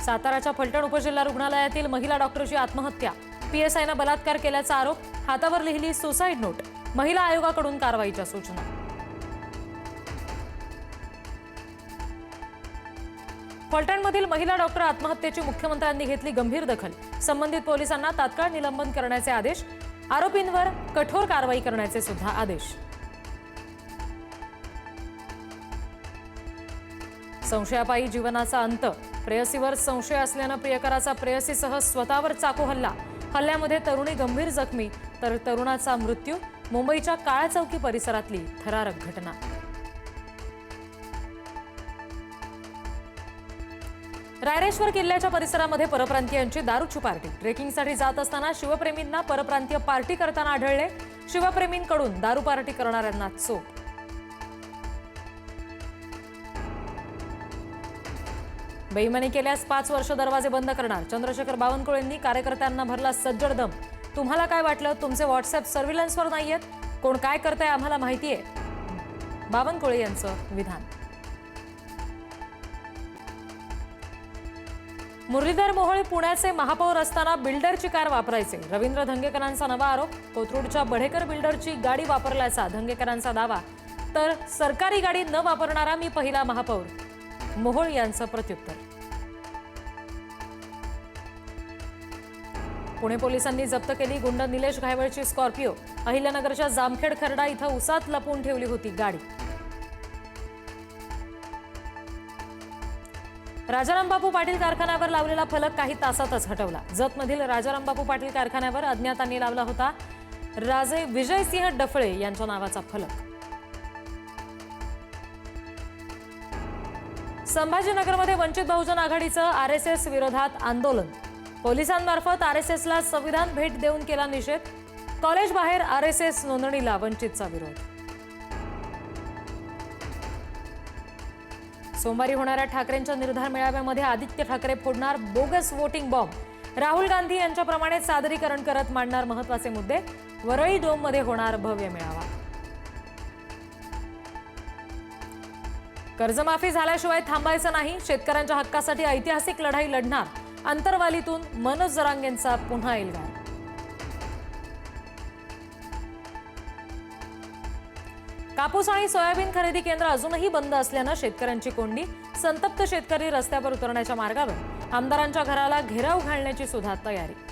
साताराच्या फलटण उपजिल्हा रुग्णालयातील महिला डॉक्टरची आत्महत्या. पीएसआयनं बलात्कार केल्याचा आरोप हातावर लिहिली सुसाईड नोट. महिला आयोगाकडून कारवाईच्या सूचना. फलटणमधील महिला डॉक्टर आत्महत्येची मुख्यमंत्र्यांनी घेतली गंभीर दखल. संबंधित पोलिसांना तात्काळ निलंबन करण्याचे आदेश आरोपींवर कठोर कारवाई करण्याचे सुद्धा आदेश. संशयापायी जीवनाचा अंत. प्रेयसीवर संशय असल्यानं प्रियकराचा प्रेयसीसह स्वतःवर चाकू हल्ला. हल्ल्यामध्ये तरुणी गंभीर जखमी तर तरुणाचा मृत्यू मुंबईच्या काळा चौकी परिसरातली थरारक घटना. रायरेश्वर किल्ल्याच्या परिसरामध्ये परप्रांतीयांची दारूची पार्टी ट्रेकिंगसाठी जात असताना शिवप्रेमींना परप्रांतीय पार्टी करताना आढळले. शिवप्रेमींकडून दारू पार्टी करणाऱ्यांना चोप. बेईमानी केल्यास पाच वर्ष दरवाजे बंद करणार. चंद्रशेखर बावनकुळेंनी कार्यकर्त्यांना भरला सज्जड दम. तुम्हाला काय वाटलं? तुमचे व्हॉट्सअप सर्व्हिलन्सवर नाहीयेत कोण काय करतंय आम्हाला माहितीये. बावनकुळे यांचं विधान. मुरलीधर मोहोळे पुण्याचे महापौर असताना बिल्डरची कार वापरायचे. रवींद्र धंगेकरांचा नवा आरोप. कोथरूडच्या बढेकर बिल्डरची गाडी वापरल्याचा धंगेकरांचा दावा. तर सरकारी गाडी न वापरणारा मी पहिला महापौर. मोहोळ यांचं प्रत्युत्तर. पुणे पोलिसांनी जप्त केली गुंड निलेश घायवळची स्कॉर्पिओ. अहिल्यानगरच्या जामखेड खर्डा इथं उसात लपून ठेवली होती गाडी. राजारामबापू पाटील कारखान्यावर लावलेला फलक काही तासातच हटवला. जतमधील राजारामबापू पाटील कारखान्यावर अज्ञातांनी लावला होता राजे विजयसिंह डफळे यांच्या नावाचा फलक. संभाजीनगरमध्ये वंचित बहुजन आघाडीचं आर एस एस विरोधात आंदोलन. पोलिसांमार्फत आर एस एसला संविधान भेट देऊन केला निषेध. कॉलेज बाहेर आर एस एस नोंदणीला वंचितचा विरोध. सोमवारी होणाऱ्या ठाकरेंच्या निर्धार मेळाव्यामध्ये Aditya Thackeray फोडणार bogus voting bomb. Rahul Gandhi यांच्याप्रमाणे सादरीकरण करत मांडणार महत्त्वाचे मुद्दे. वरळी डोममध्ये होणार भव्य मेळावा. कर्जमाफी झाल्याशिवाय थांबायचं नाही. शेतकऱ्यांच्या हक्कासाठी ऐतिहासिक लढाई लढणार. अंतरवालीतून मनोज जरांगेंचा पुन्हा एल्गार. कापूस आणि सोयाबीन खरेदी केंद्र अजूनही बंद असल्यानं शेतकऱ्यांची कोंडी. संतप्त शेतकरी रस्त्यावर उतरण्याच्या मार्गावर. आमदारांच्या घराला घेराव घालण्याची सुद्धा तयारी.